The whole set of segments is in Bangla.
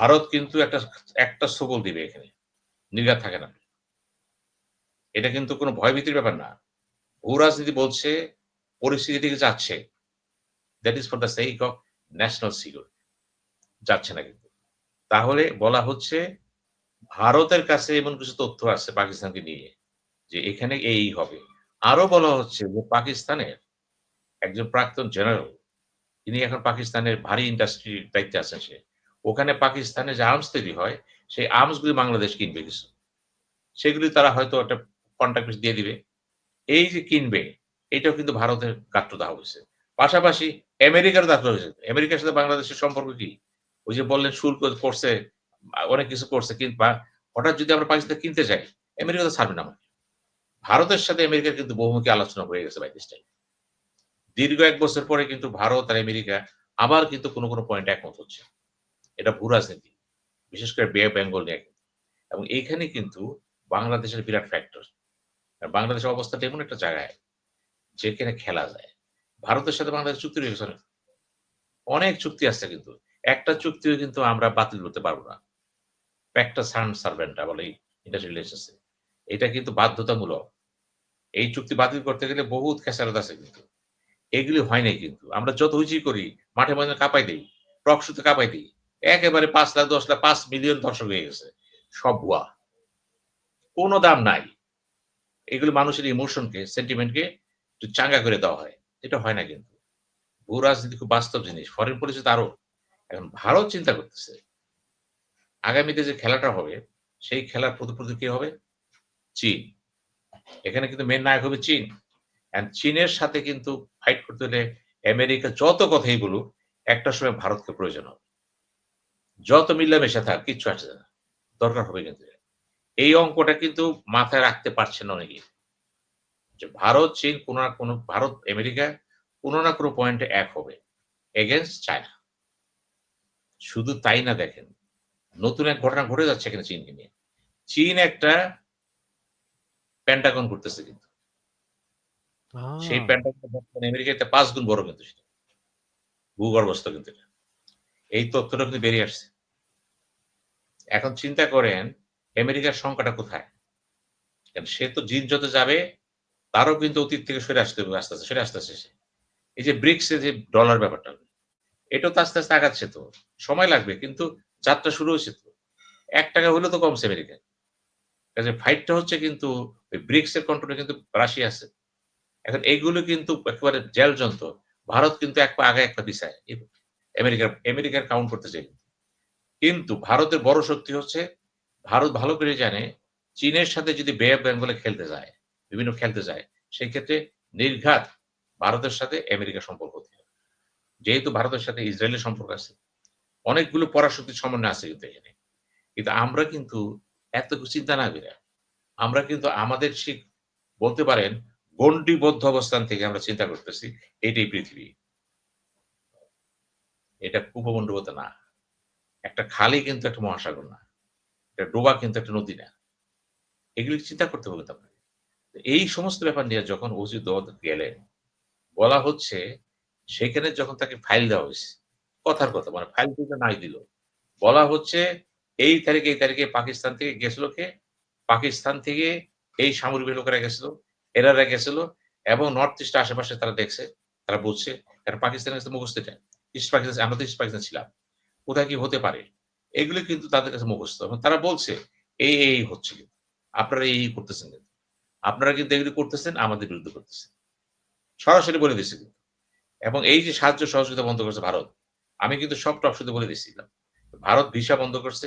ভারত কিন্তু একটা একটা সবল দিবে এখানে। নির্ঘাত থাকে না। এটা কিন্তু কোনো ভয়ভীতির ব্যাপার না। ভূ রাজনীতি বলছে, পরিস্থিতি দিকে যাচ্ছে। That is for the sake of national security যাচ্ছে না কিন্তু। তাহলে বলা হচ্ছে, ভারতের কাছে এমন কিছু তথ্য আছে পাকিস্তানকে নিয়ে, যে এখানে এই হবে। আরও বলা হচ্ছে যে পাকিস্তানের একজন প্রাক্তন জেনারেল, তিনি এখন পাকিস্তানের ভারী ইন্ডাস্ট্রির দায়িত্বে আছেন সে। ওখানে পাকিস্তানে যে আর্মস তৈরি হয়, সেই আর্মসগুলি বাংলাদেশ কিনবে কিছু। সেগুলি তারা হয়তো একটা কন্ট্রাক্ট দিয়ে দিবে। এই যে কিনবে, এটাও কিন্তু ভারতের দেওয়া হয়েছে। পাশাপাশি আমেরিকার দায়িত্ব হয়েছে। আমেরিকার সাথে বাংলাদেশের সম্পর্ক কি? ওই যে বললেন শুল্ক করছে, অনেক কিছু করছে, কিন্তু হঠাৎ যদি আমরা পাকিস্তান কিনতে চাই আমেরিকা তো ছাড়বে না আমাকে। ভারতের সাথে আমেরিকার কিন্তু বহুমুখী আলোচনা হয়ে গেছে বাই দিস দীর্ঘ এক বছর পরে কিন্তু ভারত আর আমেরিকা আবার কিন্তু কোনো কোনো পয়েন্ট একমত হচ্ছে। এটা ভূ রাজনীতি, বিশেষ করে বে বেঙ্গল নিয়ে। এবং এইখানে কিন্তু বাংলাদেশের বিরাট ফ্যাক্টর বাংলাদেশের অবস্থাটা এমন একটা জায়গায়, যেখানে খেলা যায়। ভারতের সাথে বাংলাদেশ চুক্তি রয়েছে অনেক চুক্তি আছে কিন্তু। একটা চুক্তিও কিন্তু আমরা বাতিল করতে পারব না। প্যাকটা সান সার্ভেন্টটা বলে রিলেশনসে এটা কিন্তু বাধ্যতামূলক। এই চুক্তি বাতিল করতে গেলে বহুত খেসারত আছে কিন্তু। এগুলি হয় নাই কিন্তু। আমরা যত হুচি করি, মাঠে মাঝে কাঁপাই দিই টক শুতে কাঁপাই দিই। একেবারে পাঁচ লাখ, দশ লাখ, পাঁচ মিলিয়ন দর্শক হয়ে গেছে। সব ভুয়া। কোনো দাম নাই। এগুলো মানুষের ইমোশনকে, সেন্টিমেন্টকে একটু চাঙ্গা করে দেওয়া হয়। এটা হয় না কিন্তু। ভূ রাজনীতি খুব বাস্তব জিনিস। ফরেন পলিসি আরও। এখন ভারত চিন্তা করতেছে। আগামীতে যে খেলাটা হবে, সেই খেলার প্রতিপ্রতি কি হবে? চীন। এখানে কিন্তু মেন নায়ক হবে চীন। চীনের সাথে কিন্তু ফাইট করতে হলে আমেরিকা যত কথাই বলুক, একটা সময় ভারতকে প্রয়োজন হবে। যত মিল্লামেশা থাক কিচ্ছু আসে না। দরকার হবে কিন্তু। এই অঙ্কটা কিন্তু মাথায় রাখতে পারছে না অনেকে। যে ভারত চীন কোন না কোনো ভারত আমেরিকা কোনো না কোনো পয়েন্টে এক হবে। এগেনস্ট চায়না শুধু তাই না দেখেন নতুন এক ঘটনা ঘটে যাচ্ছে এখানে চীনকে নিয়ে। চীন একটা প্যান্টাগন করতেছে কিন্তু। সেই প্যান্টাগন আমেরিকাতে পাঁচ গুণ বড় কিন্তু সেটা। ভূগর্ভস্থ কিন্তু এই তথ্যটা কিন্তু বেরিয়ে আসছে। এখন চিন্তা করেন, আমেরিকার সংখ্যাটা কোথায়? সে তো জিন যত যাবে, তারও কিন্তু অতীত থেকে সরে আসতে হবে, আস্তে আস্তে, সরে আসতে আসতে এই যে ব্রিক্সে যে ডলার ব্যাপারটা, এটা তো আস্তে আস্তে আগাচ্ছে তো, সময় লাগবে, কিন্তু যাত্রা শুরু হয়েছে তো। এক টাকা হলে তো কমছে আমেরিকায়। কাজে ফাইটটা হচ্ছে কিন্তু, ওই ব্রিক্স এর কন্ট্রোলে কিন্তু রাশিয়া আছে। এখন এইগুলো কিন্তু একেবারে জেল যন্ত্র ভারত কিন্তু এক পা আগে একটা পিছায়। আমেরিকার আমেরিকার কাউন্ট করতে চাই। কিন্তু ভারতের বড় শক্তি হচ্ছে, ভারত ভালো করে জানে, চীনের সাথে যদি বে অফ বেঙ্গলে খেলতে যায়, বিভিন্ন খেলতে যায়, সেই ক্ষেত্রে নির্ঘাত ভারতের সাথে আমেরিকা সম্পর্ক হতে হবে। যেহেতু ভারতের সাথে ইসরায়েলের সম্পর্ক আছে, অনেকগুলো পরাশক্তির সমন্বয় আছে কিন্তু এখানে। কিন্তু আমরা কিন্তু এত চিন্তা না করে, আমরা কিন্তু আমাদের ঠিক বলতে পারেন, গণ্ডিবদ্ধ অবস্থান থেকে আমরা চিন্তা করতেছি, এটাই পৃথিবী। এটা উপমণ্ডবত না। একটা খালি কিন্তু একটা মহাসাগর না। একটা ডোবা কিন্তু একটা নদী না। এগুলি চিন্তা করতে হবে আপনাকে। এই সমস্ত ব্যাপার নিয়ে যখন ওসি গেলেন, বলা হচ্ছে সেখানে যখন তাকে ফাইল দেওয়া হয়েছে, কথার কথা মানে ফাইল দিতে নাই দিল। বলা হচ্ছে এই তারিখে এই তারিখে পাকিস্তান থেকে গেছিল কে? পাকিস্তান থেকে এই সামরিক লোকেরা গেছিল এরারা গেছিল এবং নর্থ ইস্ট আশেপাশে তারা দেখছে, তারা বুঝছে, কারণ পাকিস্তানের কাছে মুখস্থ এটা। ইস্ট পাকিস্তান আমরা তো ইস্ট পাকিস্তান ছিলাম। কোথায় কি হতে পারে? এগুলো কিন্তু তাদের কাছে মুখস্থ। এবং তারা বলছে, এই এই হচ্ছে কিন্তু। আপনারা এই করতেছেন কিন্তু। আপনারা কিন্তু এগুলি করতেছেন, আমাদের বিরুদ্ধে করতেছেন। সরাসরি বলে দিচ্ছে কিন্তু। এবং এই যে সাহায্য সহযোগিতা বন্ধ করছে ভারত, আমি কিন্তু সব টপ শুধু বলে দিচ্ছিলাম ভারত ভিসা বন্ধ করছে,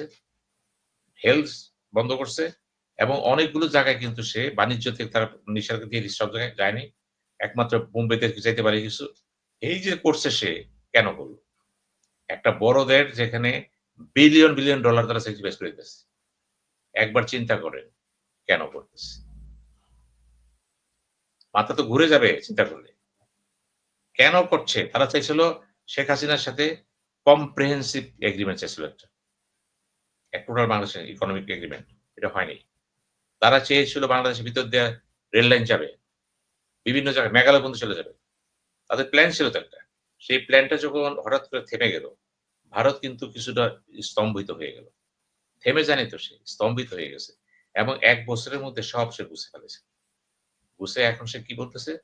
হেলথ বন্ধ করছে, এবং অনেকগুলো জায়গায় কিন্তু সে বাণিজ্য থেকে তারা নিষেধাজ্ঞা দিয়ে সব জায়গায় যায়নি। একমাত্র বোম্বেতে যাইতে পারে কিছু। এই যে করছে সে কেন করল? একটা বড়দের যেখানে বিলিয়ন বিলিয়ন ডলার তারা স্যাক্রিফাইস করে দিতেছে। একবার চিন্তা করেন, কেন করতেছে? মাথা তো ঘুরে যাবে চিন্তা করলে। কেন করছে? তারা চাইছিল শেখ হাসিনার সাথে কম্প্রিহেন্সিভ এগ্রিমেন্ট চাইছিল একটা। এক টোটাল বাংলাদেশের ইকোনমিক এগ্রিমেন্ট এটা হয়নি। তারা চেয়েছিল বাংলাদেশের ভিতর দিয়ে রেল লাইন যাবে। বিভিন্ন জায়গায় মেঘালয় বন্ধু চলে যাবে। তাদের প্ল্যান ছিল তো একটা। সেই প্ল্যানটা যখন হঠাৎ করে থেমে গেল ভারত কিন্তু কিছুটা স্তম্ভিত হয়ে গেল। থেমে যায়নি তো সে, স্তম্ভিত হয়ে গেছে। এবং এক বছরের মধ্যে সব সে গুছে ফেলেছে। গুছে এখন সে কি বলতেছে?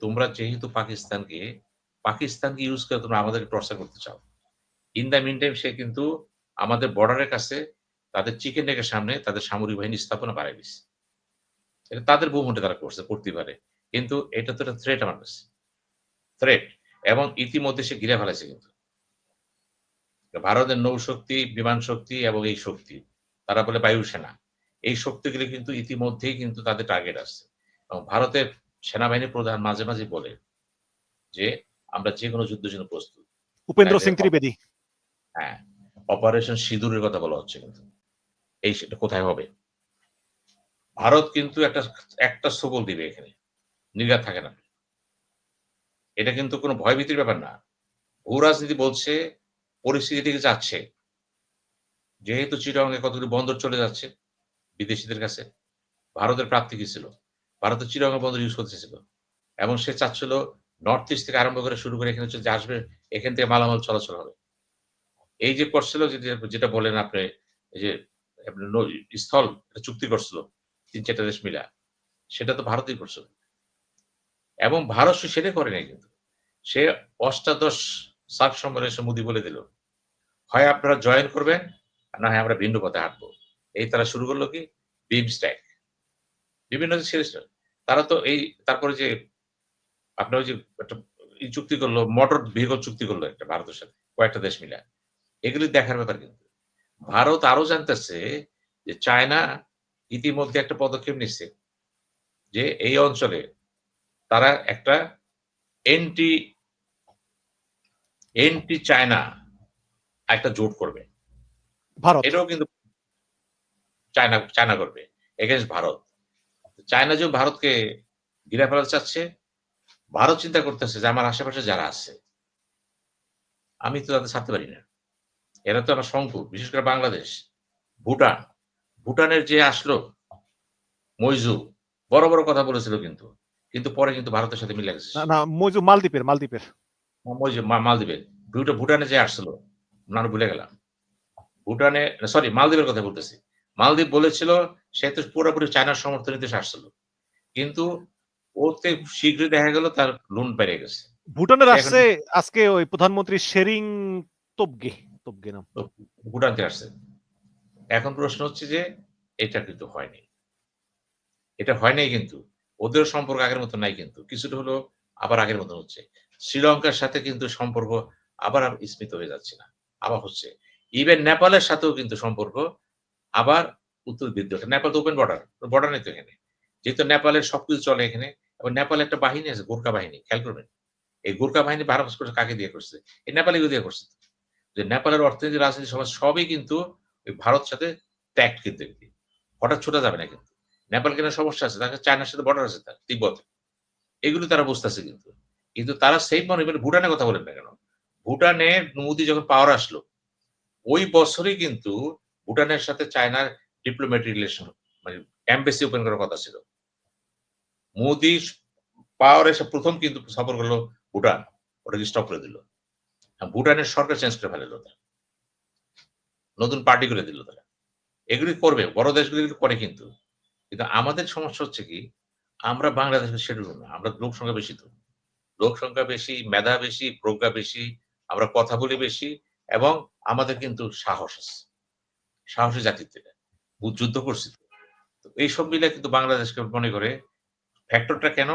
তোমরা যেহেতু পাকিস্তানকে, পাকিস্তানকে ইউজ করে তোমরা আমাদেরকে টর্চার করতে চাও। ইন দ্য মিন টাইম সে কিন্তু আমাদের বর্ডারের কাছে তাদের চিকেন নেকের সামনে তাদের সামরিক বাহিনী স্থাপনা বাড়ায় দিছে। এটা তাদের ভূখণ্ডে তারা করছে, করতেই পারে। কিন্তু এটা তো একটা থ্রেট আমার কাছে। থ্রেট এবং ইতিমধ্যে সে ঘিরে ফেলেছে কিন্তু। ভারতের নৌশক্তি, বিমান শক্তি এবং এই শক্তি, তারা বলে বায়ুসেনা। এই শক্তিগুলি কিন্তু ইতিমধ্যেই কিন্তু তাদের টার্গেট আসছে। এবং ভারতের সেনাবাহিনী প্রধান মাঝে, মাঝে বলে যে, "আমরা যেকোনো যুদ্ধের জন্য প্রস্তুত।" উপেন্দ্র সিং ত্রিবেদী। হ্যাঁ, অপারেশন সিঁদুরের কথা বলা হচ্ছে কিন্তু। এই সেটা কোথায় হবে? ভারত কিন্তু একটা একটা সবল দিবে এখানে। নির্ঘাত থাকে না। এটা কিন্তু কোন ভয়ভীতির ব্যাপার না। ভূ-রাজনীতি বলছে পরিস্থিতি দিকে যাচ্ছে। যেহেতু চিটাগংয়ে কতগুলি বন্দর চলে যাচ্ছে বিদেশিদের কাছে। ভারতের প্রাপ্তি কি ছিল? ভারতের চিটাগং বন্দর ইউজ করতে চেয়েছিল। এবং সে চাচ্ছিল নর্থ ইস্ট থেকে আরম্ভ করে শুরু করে এখানে যে আসবে, এখান থেকে মালামাল চলাচল হবে। এই যে করছিল যেটা বললেন আপনি যে স্থল চুক্তি করছিল ৩-৪ টা দেশ মিলা। সেটা তো ভারতেই করছিল। এবং ভারত শুধু সেটা করে নাই কিন্তু। সে অষ্টাদশ সার্ক সম্মেলনে এসে মোদি বলে দিল, "হয় আপনারা জয়েন করবেন, আর না হয় আমরা ভিন্ন পথে হাঁটবো।" এই তারা শুরু করল কি? বিমস্টেক। বিভিন্ন তারা তো এই তারপরে যে আপনার যে একটা চুক্তি করল, মোটর ভেহিকল চুক্তি করল একটা ভারতের সাথে, কয়েকটা দেশ মিলা। এগুলি দেখার ব্যাপার কিন্তু। ভারত আরও জানতেছে যে চায়না ইতিমধ্যে একটা পদক্ষেপ নিচ্ছে। যে এই অঞ্চলে তারা একটা এন্টি এন্টি চায়না একটা জোট করবে। ভারত। এটাও কিন্তু চায়না চায়না করবে এগেইনস্ট ভারত। চায়না যে ভারতকে ঘিরে ফেলাতে চাচ্ছে, ভারত চিন্তা করতেছে যে আমার আশেপাশে যারা আছে আমি তো তাদের ছাড়তে পারি না। এরা তো আমার শঙ্কু, বিশেষ করে বাংলাদেশ, ভুটান। ভুটানের যে আসলো মইজু বড়, বড় কথা বলেছিল কিন্তু। কিন্তু পরে কিন্তু ভারতের সাথে মিলে গেছে। না, মইজু মালদ্বীপের, মালদ্বীপের। মইজু মা মালদ্বীপের। ভুটা ভুটানে যে আসছিল, নাম ভুলে গেলাম। ভুটানে সরি মালদ্বীপের কথা বলতেছি। মালদ্বীপ বলেছিল সে তো পুরোপুরি চায়নার সমর্থনে দেশে আসছিল। কিন্তু ওতে শীঘ্রই দেখা গেল তার লোন বেড়ে গেছে। ভুটানের আসছে আজকে ওই প্রধানমন্ত্রী শেরিং তোবগে, তোবগে নাম। তো ভুটান থেকে আসছে। এখন প্রশ্ন হচ্ছে যে এটা কিন্তু হয়নি। এটা হয় নাই কিন্তু। ওদের সম্পর্ক আগের মতো নাই কিন্তু। কিছুটা হলেও আবার আগের মতো হচ্ছে। শ্রীলঙ্কার সাথে কিন্তু সম্পর্ক আবার স্মিত হয়ে যাচ্ছে না। আবার হচ্ছে। ইভেন নেপালের সাথেও কিন্তু সম্পর্ক আবার উত্তর বৃদ্ধি হচ্ছে। নেপাল তো ওপেন বর্ডার। বর্ডার নেই তো এখানে। যেহেতু নেপালের সবকিছু চলে এখানে এবং নেপালে একটা বাহিনী আছে গোর্খা বাহিনী। খেয়াল করবেন। এই গোর্খা বাহিনী ভারত কাকে দিয়ে করছে? এই নেপালিকে দিয়ে করছে। যে নেপালের অর্থনীতি, রাজনীতি সমাজ সবই কিন্তু ওই ভারত সাথে ট্যাগড কিন্তু হঠাৎ ছোটা যাবে না কিন্তু। নেপাল কেনার সমস্যা আছে? তাদের চায়নার সাথে বর্ডার আছে তার, তিব্বতে। এগুলো তারা বুঝতেছে কিন্তু। কিন্তু তারা সেম মনে করেন ভুটানের কথা বলেন না কেন? ভুটানে মোদি যখন পাওয়ার আসলো, ওই বছরই কিন্তু ভুটানের সাথে চায়নার ডিপ্লোম্যাটিক রিলেশন মানে এমবাসি ওপেন করার কথা ছিল। মোদি পাওয়ার এসে প্রথম কিন্তু সফর করল ভুটান। ওটাকে স্টপ করে দিল। ভুটানের সরকার চেঞ্জ করে ফেলল তারা। নতুন পার্টি করে দিল তারা। এগুলি করবে। বড় দেশগুলি করে কিন্তু। কিন্তু আমাদের সমস্যা হচ্ছে কি? আমরা বাংলাদেশের সেরকম না। আমরা লোক সংখ্যা বেশি তো। লোক সংখ্যা বেশি, মেধা বেশি, প্রজ্ঞা বেশি, আমরা কথা বলি বেশি এবং আমাদের কিন্তু সাহস আছে। সাহসী। বু যুদ্ধ করছি তো। এইসব মিলে কিন্তু বাংলাদেশকে মনে করে ফ্যাক্টরটা কেন?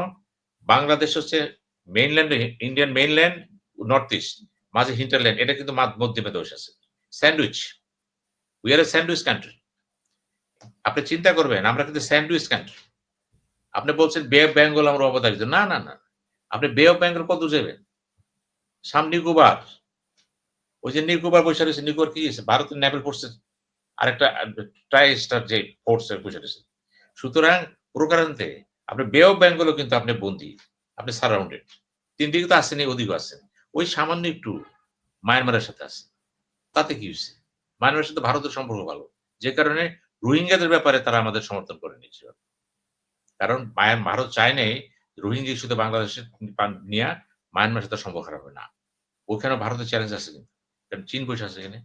বাংলাদেশ হচ্ছে mainland Indian mainland, north east, মাঝে হিন্টারল্যান্ড এটা কিন্তু মধ্যমে দোষ আছে। Sandwich. We are a sandwich country. আপনি চিন্তা করবেন আমরা কিন্তু স্যান্ডউইচ কান্ট্রি। আপনি বলছেন বে অফ বেঙ্গল আমরা অবধারিত। না, না, না। আপনি বে অফ বেঙ্গল কত যাবেন? সাম নিকোবর। ওই যে নিকোবর বইসা রয়েছে, নিকোবর কি হয়েছে? ভারতের নেভাল ফোর্সের আরেকটা ট্রাই স্টার যে ফোর্স বসে রয়েছে। সুতরাং প্রকারান্তে আপনি বে অফ বেঙ্গলও কিন্তু আপনি বন্দি আপনি সারাউন্ডেড। তিন দিকে তো আসেনি, ওদিকেও আছেন। ওই সামান্য একটু মায়ানমারের সাথে আছে। তাতে কি হয়েছে মায়ানমারের সাথে ভারতের সম্পর্ক ভালো। যে কারণে রোহিঙ্গাদের ব্যাপারে তারা আমাদের সমর্থন করে নিয়েছিল। কারণ ভারত চায় নাই রোহিঙ্গা বাংলাদেশের পান নিয়া মায়ানমারের সাথে সম্পর্ক খারাপ হবে না। ওখানেও ভারতের চ্যালেঞ্জ আছে কিন্তু। কারণ চীন বসে আছে এখানে।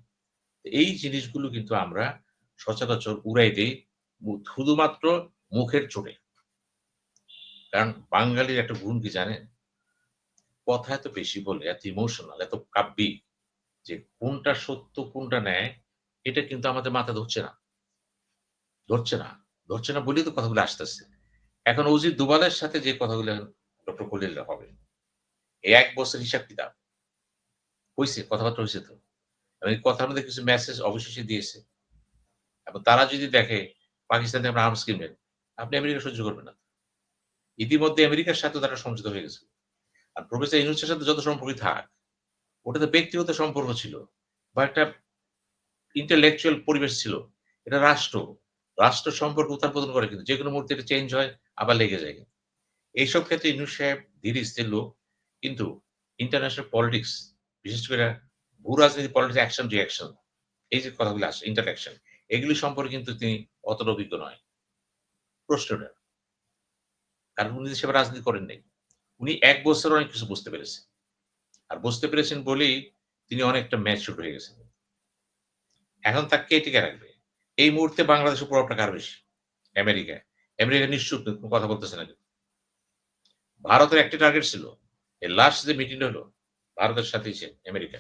এই জিনিসগুলো কিন্তু আমরা সচরাচর উড়াই দেই শুধুমাত্র মুখের চোটে কারণ বাঙালির একটা গুণ কি জানেন কথা এত বেশি বলে, এত ইমোশনাল এত কাব্যিক যে কোনটা সত্য, কোনটা ন্যায়, এটা কিন্তু আমাদের মাথা ধরছে না ধরছে না ধরছে না বলেই তো কথাগুলো আসতেছে। এখন অজিত দুবালের সাথে যে কথাগুলো ডক্টর কলিল হবে এই এক বছর হিসাব কিতাব। হয়েছে কথাবার্তা হয়েছে তো। এবং এই কথার মধ্যে কিছু মেসেজ অবশেষে দিয়েছে। এবং তারা যদি দেখে পাকিস্তানে আমরা আর্মস কিনবেন, আপনি আমেরিকা সহ্য করবেন না। ইতিমধ্যে আমেরিকার সাথে তারা সমঝোতা হয়ে গেছে। আর প্রফেসর ইউনুসের সাথে যত সম্পর্কই থাক, ওটা তো ব্যক্তিগত সম্পর্ক ছিল, বা একটা ইন্টেলেকচুয়াল পরিবেশ ছিল, এটা রাষ্ট্র রাষ্ট্র সম্পর্ক উত্থান পতন করে কিন্তু যে কোনো মুহূর্তে এটা চেঞ্জ হয়, আবার লেগে যায়। এইসব ক্ষেত্রে ইউনুস সাহেব, ধীর স্থির লোক, কিন্তু ইন্টারন্যাশনাল পলিটিক্স বিশেষ করে ভূ রাজনীতি পলিটিক্স অ্যাকশন রিয়াকশন এই যে কথাগুলো আসে ইন্টারাকশন এগুলি সম্পর্কে কিন্তু তিনি অতটা অভিজ্ঞ নয়। প্রশ্নটা, কারণ উনি সেবা রাজনীতি করেন নাই। উনি এক বছর অনেক কিছু বুঝতে পেরেছেন। আর বুঝতে পেরেছেন বলেই তিনি অনেকটা ম্যাচুর হয়ে গেছেন। এখন তাকে কে টিকে রাখবে? এই মুহূর্তে বাংলাদেশের প্রভাবটা কার বেশি? আমেরিকা আমেরিকা নিশ্চুপ কথা বলতেছে না ভারতের একটি টার্গেট ছিল। এই লাস্ট যে মিটিং হলো, ভারতের সাথে আমেরিকা।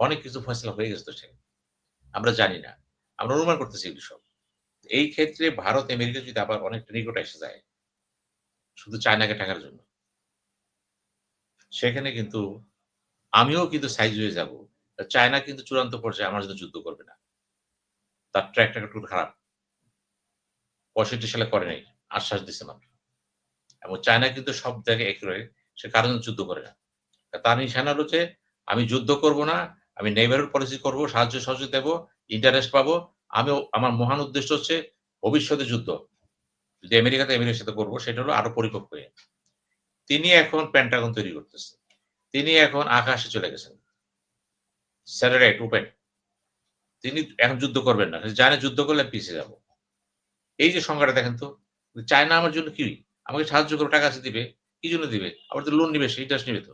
অনেক কিছু ফয়সলা হয়ে গেছে তো সে। আমরা জানি না। আমরা অনুমান করতেছি এগুলো সব। এই ক্ষেত্রে ভারত, আমেরিকা যদি আবার অনেকটা নিকট এসে যায়, শুধু চায়নাকে টাকার জন্য। সেখানে কিন্তু আমিও কিন্তু সাইজ হয়ে যাব। চায়না কিন্তু চূড়ান্ত পর্যায়ে আমার সাথে যুদ্ধ করবে না। তার ট্র্যাক একটু খারাপ। পঁয়ষট্টি সালে করে নাই, আশ্বাস দিচ্ছে মাত্র। এবং চায়না কিন্তু সব জায়গায় সে কারণ যুদ্ধ করে না। তার নিশানা হচ্ছে আমি যুদ্ধ করব না, আমি নেইবারহুড পলিসি করব, সাহায্য সহযোগিতা দেবো ইন্টারেস্ট পাবো আমি আমার মহান উদ্দেশ্য হচ্ছে ভবিষ্যতে যুদ্ধ। যদি আমেরিকাতে আমেরিকার সাথে করব, সেটা হলো আরও পরিপক্ক হয়ে। তিনি এখন প্যান্টাগন তৈরি করতেছে। তিনি এখন আকাশে চলে গেছেন। স্যাটেলাইট ওপেন তিনি এখন যুদ্ধ করবেন না। জানে যুদ্ধ করলে পিছিয়ে যাব। এই যে সংখ্যাটা দেখেন তো চায়না আমার জন্য কি? আমাকে সাহায্য করবে টাকা দিবে, কি জন্য দিবে? আবার তো লোন নিবে ইন্টারেস্ট নিবে তো।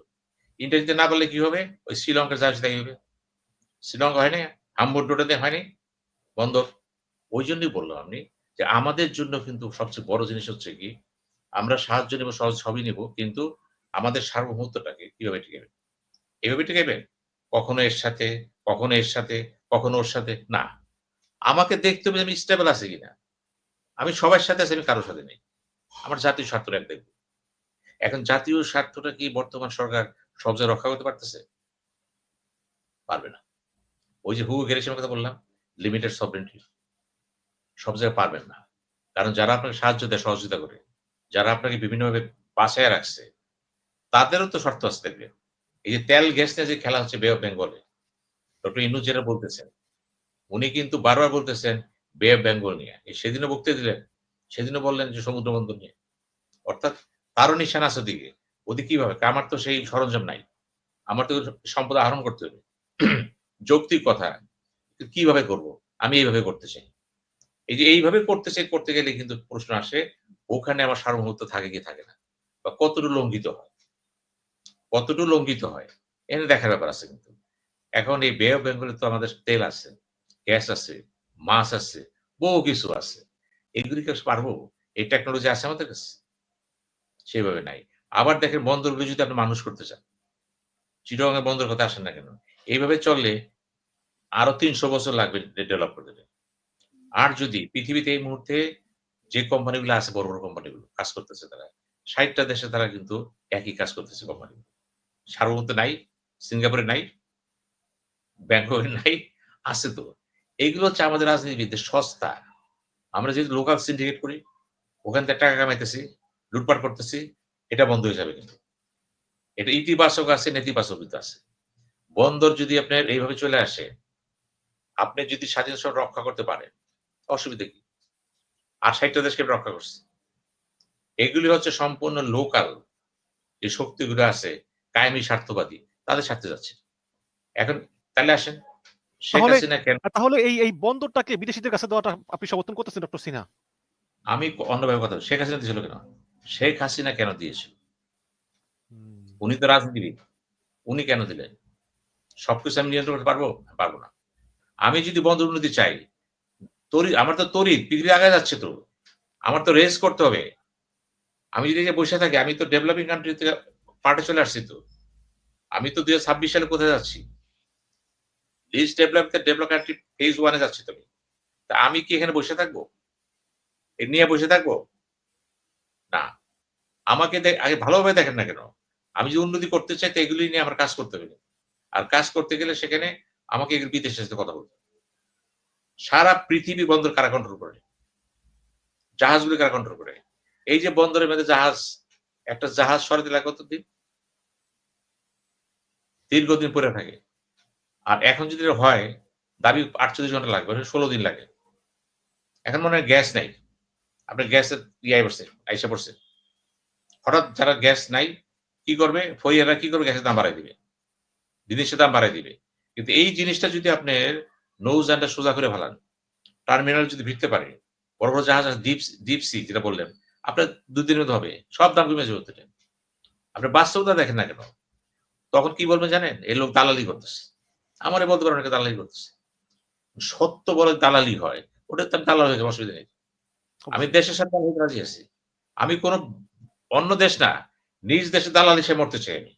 ইন্টারেস্ট না পারলে কি হবে? ওই শ্রীলঙ্কার আছে তাই হবে। শ্রীলঙ্কা হয়নি হাম্বুডোটাতে হয়নি। বন্দর। ওই জন্যই বললাম আপনি যে আমাদের জন্য কিন্তু সবচেয়ে বড় জিনিস হচ্ছে কি, আমরা সাহায্য নেব, সহজ সবই নেব, কিন্তু আমাদের সার্বভৌমত্বটাকে কীভাবে টিকাবে এভাবে টিকাবে কখনো এর সাথে, কখনো এর সাথে কখনো ওর সাথে? না। আমাকে দেখতে হবে আমি স্টেবল আছে কিনা। আমি সবার সাথে আছি, আমি কারোর সাথে নেই। আমার জাতীয় স্বার্থটা এক দেখব এখন জাতীয় স্বার্থটা কি বর্তমান সরকার সব জায়গায় রক্ষা করতে পারতেছে? পারবে না। ওই যে হু গেরেশনের কথা বললাম লিমিটেড সবরেন্টি সব জায়গায় পারবেন না। কারণ যারা আপনাকে সাহায্য দেয়, সহযোগিতা করে, যারা আপনাকে বিভিন্নভাবে বাঁচায় রাখছে, তাদেরও তো শর্ত আছে দেখবে এই যে তেল গ্যাস নিয়ে যে খেলা হচ্ছে বে অফ বেঙ্গলে ডক্টর ইনু যেটা বলতেছেন, উনি কিন্তু বারবার বলতেছেন, বে অফ বেঙ্গল নিয়ে। সেদিনও বক্তৃতা দিলেন, সেদিনও বললেন যে সমুদ্র নিয়ে। অর্থাৎ তারও নিশান আছে দিকে ওদিকে কীভাবে? আমার তো সেই সরঞ্জাম নাই। আমার তো সম্পদ আহরণ করতে হবে। যৌক্তিক কথা, কীভাবে করব? আমি এইভাবে করতে চাই। এই যে এইভাবে করতে চাই, করতে গেলে কিন্তু প্রশ্ন আসে, ওখানে আমার সার্বভৌমত্ব থাকে কি থাকে না? বা কতটুকু লঙ্ঘিত হয়? কতটুকু লঙ্ঘিত হয়? এনে দেখার ব্যাপার আছে কিন্তু। এখন এই বে অফ বেঙ্গলে তো আমাদের তেল আছে, গ্যাস আছে, মাছ আছে, বহু কিছু আছে। এগুলি কি পারব? এই টেকনোলজি আছে আমাদের কাছে? সেভাবে নাই। আবার দেখেন বন্দরগুলো যদি আপনি মানুষ করতে চান চিটগাঙের বন্দর কথা আসেন না কেন? এইভাবে চললে আরও তিনশো বছর লাগবে ডেভেলপ করতে। আর যদি পৃথিবীতে এই মুহূর্তে যে কোম্পানিগুলো আছে, বড় বড় কোম্পানিগুলো কাজ করতেছে তারা, ষাটটা দেশে তারা কিন্তু একই কাজ করতেছে কোম্পানিগুলো সার্বভৌমত্ব নাই, সিঙ্গাপুরে নাই ব্যাংককে নাই, আছে তো। এইগুলো হচ্ছে আমাদের রাজনীতিবিদদের সস্তা। আমরা যদি লোকাল সিন্ডিকেট করি, ওখান থেকে টাকা কামাইতেছি, লুটপাট করতেছি, এটা বন্ধ হয়ে যাবে কিন্তু। এটা ইতিবাচক আছে, নেতিবাচক কিন্তু আছে। বন্দর যদি আপনার এইভাবে চলে আসে, আপনি যদি স্বাধীনতা রক্ষা করতে পারেন, অসুবিধা কি? আর ষাটটা দেশকে রক্ষা করছে। এগুলি হচ্ছে সম্পূর্ণ লোকাল যে শক্তিগুলো আছে, কায়েমি স্বার্থবাদী, তাদের স্বার্থে যাচ্ছে। এখন তাহলে আসেন। শেখ তাহলে- হাসিনা কেন? তাহলে এই এই বন্দরটাকে বিদেশিদের কাছে দেওয়াটা আপনি সমর্থন করতেছেন ডক্টর সিনহা? আমি অন্যভাবে কথা শেখ হাসিনা দিয়েছিল কেন? শেখ হাসিনা কেন দিয়েছিল? উনি তো রাজনীতিবিদ। উনি কেন দিলেন? সবকিছু আমি নিয়ন্ত্রণ করতে পারব? পারব না। আমি যদি বন্দর উন্নতি চাই তরি আমার তো তরিৎ পৃথিবী আগে যাচ্ছে তো। আমার তো রেস করতে হবে। আমি যদি যে বসে থাকি আমি তো ডেভেলপিং কান্ট্রি থেকে পার্টে চলে আসছি তো। আমি তো দুই ছাব্বিশ সালে কোথায় যাচ্ছি? Least develop develop country phase ওয়ানে যাচ্ছি তুমি তা আমি কি এখানে বসে থাকব? এ নিয়ে বসে থাকব? না। আমাকে আগে ভালোভাবে দেখেন না কেন? আমি যে উন্নতি করতে চাই, তো এগুলি নিয়ে আমার কাজ করতে হবে। আর কাজ করতে গেলে সেখানে আমাকে বিদেশের সাথে কথা বলতে। সারা পৃথিবী বন্দর কারা কন্ট্রোল করে? জাহাজগুলি কারা কন্ট্রোল করে? এই যে বন্দরের মধ্যে জাহাজ, একটা জাহাজ সরাতে লাগে কতদিন? দীর্ঘদিন পরে থাকে। আর এখন যদি হয়, দাবি আটচল্লিশ ঘণ্টা লাগবে ষোলো দিন লাগে। এখন মনে হয় গ্যাস নাই। আপনার গ্যাসের ইয়ে পড়ছে আইসা পড়ছে। হঠাৎ যারা গ্যাস নাই, কি করবে? ফইয়ারা কি করবে? গ্যাসের দাম বাড়াই দিবে। জিনিসের দাম বাড়াই দিবে। কিন্তু এই জিনিসটা যদি আপনার নৌজানটা সোজা করে ফেলান টার্মিনাল যদি ভিড়তে পারে, বড় বড় জাহাজ ডিপ ডিপ সি যেটা বললেন, আপনার দুদিনের মধ্যে হবে। সব দাম কমে যাবে হতে আপনি বাস্তবতা দেখেন না কেন? তখন কি বলবেন জানেন? এই লোক দালালি করতেছে। আমারে বলতে পারেন অনেকে দালালি করতেছে। সত্য বলে দালালি হয় ওটা তার দালাল হয়ে যাবে অসুবিধা নেই। আমি দেশের সাথে রাজি আছি। আমি কোন অন্য দেশ না নিজ দেশে দালালি সে মরতে চাই আমি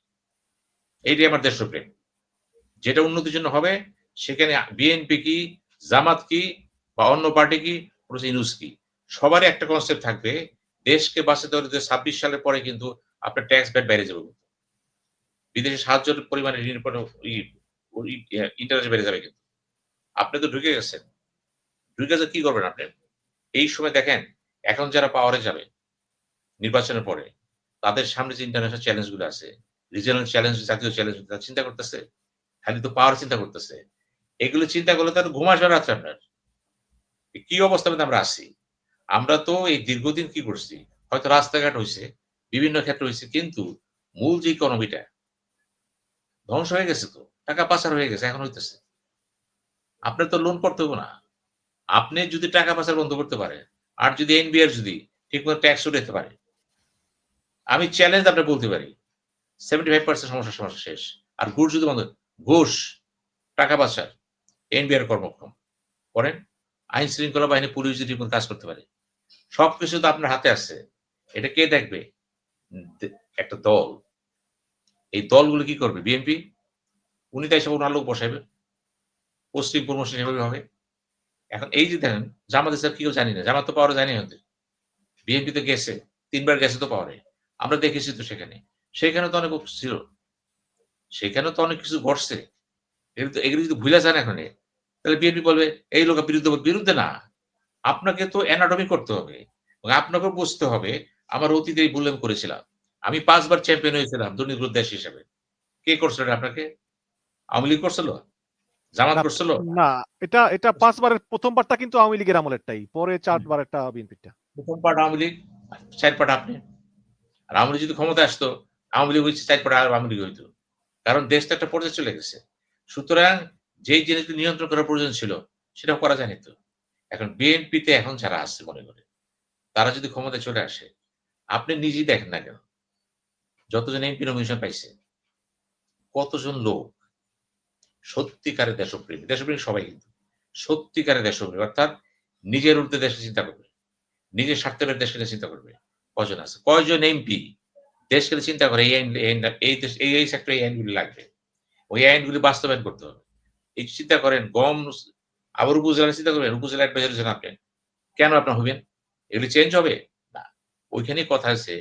এইটাই আমার দেশপ্রেম যেটা উন্নতির জন্য হবে সেখানে বিএনপি কি জামাত কি বা অন্য পার্টি কি ইউনুস কি। সবারই একটা কনসেপ্ট থাকবে দেশকে বাঁচাতে হলে ছাব্বিশ সালের পরে কিন্তু আপনার ট্যাক্স ব্যাট বেড়ে যাবে। বিদেশে সাহায্যের পরিমাণে ঋণ পরে ইন্টারেস্ট বেড়ে যাবে কিন্তু। আপনি তো ঢুকে গেছেন। ঢুকে গেছে কি করবেন আপনি? এই সময় দেখেন, এখন যারা পাওয়ারে যাবে, নির্বাচনের পরে, তাদের সামনে যে ইন্টারন্যাশনাল চ্যালেঞ্জগুলো আছে রিজিয়নাল চ্যালেঞ্জ জাতীয় চ্যালেঞ্জ তারা চিন্তা করতেছে? খালি তো পাওয়ার চিন্তা করতেছে। এগুলো চিন্তা করলে তার ঘুম আসবে রাত্রে আপনার। কি অবস্থা আমরা আছি? আমরা তো এই দীর্ঘদিন কি করছি? হয়তো রাস্তাঘাট হয়েছে বিভিন্ন ক্ষেত্রে হয়েছে কিন্তু মূল যে ইকোনমিটা ধ্বংস হয়ে গেছে তো। টাকা পাচার হয়ে গেছে, এখন হইতেছে। আপনার তো লোন করতে হবে না। আপনি যদি টাকা পাচার বন্ধ করতে পারেন আর যদি এনবিআর যদি ঠিকমতো ট্যাক্স উঠাতে পারে, আমি চ্যালেঞ্জ আপনি বলতে পারি সেভেন্টি ফাইভ পার্সেন্ট সমস্যা সমস্যা শেষ। আর ঘুষ যদি বন্ধ, ঘুষ, টাকা পাচার এনবিআর কর্মক্ষম। করেন, আইন শৃঙ্খলা বাহিনী, পুলিশ যদি ঠিকমতো কাজ করতে পারে। সবকিছু তো আপনার হাতে আছে। এটা কে দেখবে? একটা দল। এই দলগুলো কি করবে? বিএনপি উনি তাই সব ওনার লোক বসাইবে। পশ্চিম প্রমোশন সেভাবে হবে। এখন এই যে দেখেন, জামাত স্যার কেউ জানি না। জামাত তো পাওয়ার জানি হতে বিএনপি তো গেছে, তিনবার গেছে তো পাওয়ারে। আমরা দেখেছি তো সেখানে। সেখানে তো অনেক ছিল। সেখানে তো অনেক কিছু ঘটছে। এগুলো যদি ভুলে যান এখন তাহলে বিএনপি বলবে, এই লোক বিরুদ্ধে বিরুদ্ধে না। আপনাকে তো অ্যানাটমি করতে হবে। এবং আপনাকে বুঝতে হবে। আমার অতীতে ভুল করেছিলাম। আমি পাঁচবার চ্যাম্পিয়ন হয়েছিলাম দুর্নীতির দেশ হিসেবে। কে করছিল আপনাকে? আওয়ামী লীগ করছিল? জামাত করছিল? না এটা এটা পাঁচবারের প্রথমবারটা কিন্তু আওয়ামী লীগের আমলেরটাই পরে চারবারেরটা বিএনপিটা আওয়ামী লীগ চার আপনি। আর আওয়ামী লীগ যদি ক্ষমতা আসতো আওয়ামী লীগ হচ্ছে চার আর আওয়ামী লীগ হইতো। কারণ দেশটা একটা পর্যায়ে চলে গেছে। সুতরাং যেই জিনিসগুলো নিয়ন্ত্রণ করার প্রয়োজন ছিল সেটা করা জানি তো। এখন বিএনপিতে এখন যারা আসছে মনে করে তারা যদি ক্ষমতায় চলে আসে আপনি নিজেই দেখেন না কেন? যতজন এমপি নমিনেশন পাইছে কতজন লোক সত্যিকারের দেশপ্রেমী। দেশপ্রেমী সবাই কিন্তু। সত্যিকারের দেশপ্রেমী। অর্থাৎ নিজের উর্ধে দেশে চিন্তা করবে। নিজের স্বার্থের দেশকে নিয়ে চিন্তা করবে। কজন আছে? কয়জন এমপি দেশকে চিন্তা করে এই আইন এই দেশ এই এই সেক্টরে এই আইনগুলি লাগবে। ওই আইনগুলি বাস্তবায়ন করতে হবে। এই চিন্তা করেন, গম আবার উপজেলা চিন্তা করবেন উপজেলা অ্যাডভাইজার আপনি কেন আপনার হবেন? এগুলি চেঞ্জ হবে? না। ওইখানেই কথা আছে